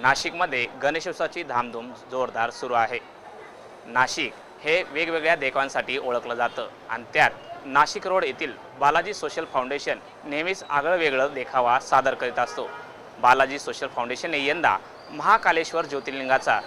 नाशिकमध्ये गणेशोत्सवाची धामधूम जोरदार सुरू आहे. नाशिक हे वेगवेगळ्या देखावांसाठी ओळखलं जातं आणि त्यात नाशिक रोड येथील बालाजी सोशल फाउंडेशन नेहमीच आगळं वेगळं देखावा सादर करीत असतो. बालाजी सोशल फाउंडेशनने यंदा महाकालेश्वर ज्योतिर्लिंगाचा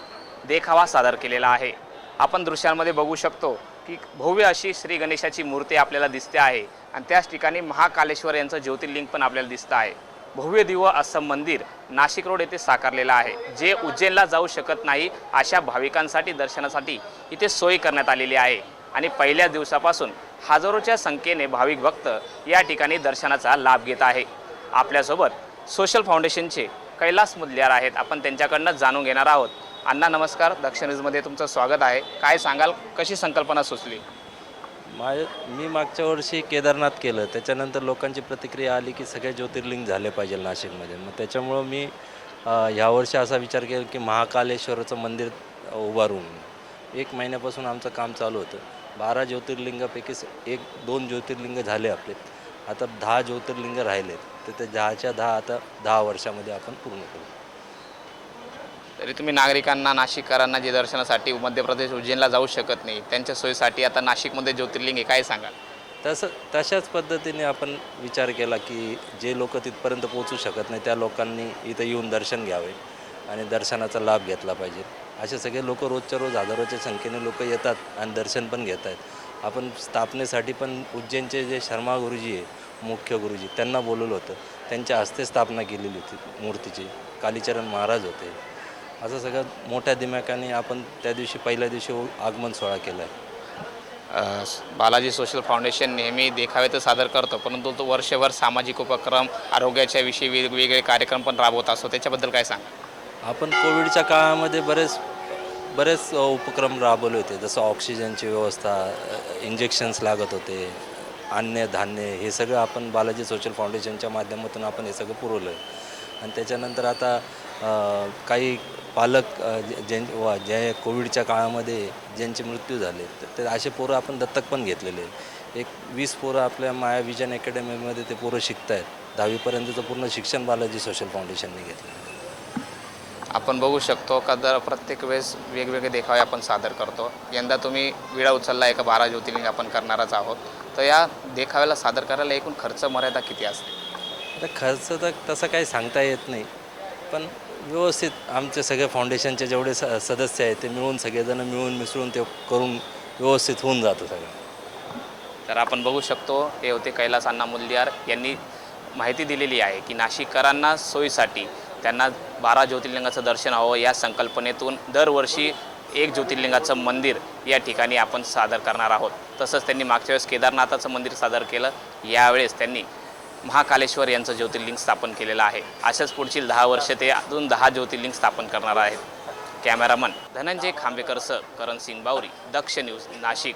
देखावा सादर केलेला आहे. आपण दृश्यांमध्ये बघू शकतो की भव्य अशी श्री गणेशाची मूर्ती आपल्याला दिसते आहे आणि त्याच ठिकाणी महाकालेश्वर यांचं ज्योतिर्लिंग पण आपल्याला दिसतं आहे. भव्य दिव्य असं मंदिर नाशिक रोड येथे साकारलेलं आहे. जे उज्जैनला जाऊ शकत नाही अशा भाविकांसाठी दर्शनासाठी इथे सोय करण्यात आलेली आहे. आणि पहिल्या दिवसापासून हजारोच्या संख्येने भाविक भक्त या ठिकाणी दर्शनाचा लाभ घेत आहे. आपल्यासोबत सोशल फाउंडेशनचे कैलास मुदल्यार आहेत. आपण त्यांच्याकडनं जाणून घेणार आहोत. अण्णा नमस्कार. दक्षिण न्यूजमध्ये तुमचं स्वागत आहे. काय सांगाल? कशी संकल्पना सुचली? मा मी मागच्या वर्षी केदारनाथ केलं. त्याच्यानंतर लोकांची प्रतिक्रिया आली की सगळे ज्योतिर्लिंग झाले पाहिजे नाशिकमध्ये. मग त्याच्यामुळं मी ह्या ह्यावर्षी असा विचार केला की महाकालेश्वराचं मंदिर उभारून. एक महिन्यापासून आमचं काम चालू होतं. बारा ज्योतिर्लिंगापैकी एक दोन ज्योतिर्लिंग झाले आपले. आता दहा ज्योतिर्लिंग राहिलेत. तर ते दहाच्या दहा आता दहा वर्षामध्ये आपण पूर्ण करू. तरी तुम्ही नागरिकांना नाशिककरांना जे दर्शनासाठी मध्य प्रदेश उज्जैनला जाऊ शकत नाही त्यांच्या सोयीसाठी आता नाशिकमध्ये ज्योतिर्लिंग आहे काय सांगाल? तसं तशाच पद्धतीने आपण विचार केला की जे लोक तिथपर्यंत पोहोचू शकत नाही त्या लोकांनी इथं येऊन दर्शन घ्यावे आणि दर्शनाचा लाभ घेतला पाहिजे. असे सगळे लोक रोजच्या रोज हजारोच्या संख्येने लोक येतात आणि दर्शन पण घेत आहेत. आपण स्थापनेसाठी पण उज्जैनचे जे शर्मा गुरुजी आहे मुख्य गुरुजी त्यांना बोलवलं होतं. त्यांच्या हस्ते स्थापना केलेली होती मूर्तीची. कालीचरण महाराज होते. असं सगळं मोठ्या दिमाखाने आपण त्या दिवशी पहिल्या दिवशी आगमन सोहळा केला आहे बालाजी सोशल फाउंडेशन नेहमी देखावे तर सादर करतो परंतु तो वर्षभर सामाजिक उपक्रम आरोग्याच्या विषयी वेगवेगळे कार्यक्रम पण राबवत असतो. त्याच्याबद्दल काय सांगा? आपण कोविडच्या काळामध्ये बरेच बरेच उपक्रम राबवले होते. जसं ऑक्सिजनची व्यवस्था इंजेक्शन्स लागत होते अन्न धान्य हे सगळं आपण बालाजी सोशल फाउंडेशनच्या माध्यमातून आपण हे सगळं पुरवलं. आणि त्याच्यानंतर आता काही पालक जे- ज्यां वा ज्या कोविडच्या काळामध्ये ज्यांचे मृत्यू झाले तर ते असे पोरं आपण दत्तक पण घेतलेले. एक वीस पोरं आपल्या माया विजन अकॅडमीमध्ये ते पोरं शिकत आहेत दहावीपर्यंतचं पूर्ण शिक्षण बालाजी सोशल फाउंडेशनने घेतलं. आपण बघू शकतो का दर प्रत्येक वेळेस वेगवेगळे देखावे आपण सादर करतो. यंदा तुम्ही विडा उचलला एका बारा ज्योतिर्लिंग आपण करणारच आहोत. तर या देखाव्याला सादर करायला एकूण खर्च मर्यादा किती असते? आता खर्च तर तसं काही सांगता येत नाही. पण व्यवस्थित आमचे सगळे फाउंडेशनचे जेवढे स सदस्य आहेत ते मिळून सगळेजण मिळून मिसळून ते करून व्यवस्थित होऊन जातं सगळं. तर आपण बघू शकतो हे होते कैलास अण्णा मुलदियार. यांनी माहिती दिलेली आहे की नाशिककरांना सोयीसाठी त्यांना बारा ज्योतिर्लिंगाचं दर्शन हवं या संकल्पनेतून दरवर्षी एक ज्योतिर्लिंगाचं मंदिर या ठिकाणी आपण सादर करणार आहोत. तसंच त्यांनी मागच्या वेळेस केदारनाथाचं मंदिर सादर केलं. यावेळेस त्यांनी महाकालेश्वर यांचं ज्योतिर्लिंग स्थापन केलेलं आहे. अशाच पुढची दहा वर्ष ते अजून दहा ज्योतिर्लिंग स्थापन करणार आहेत. कॅमेरामन धनंजय खांबेकरसह करण सिंग बावरी दक्ष न्यूज नाशिक.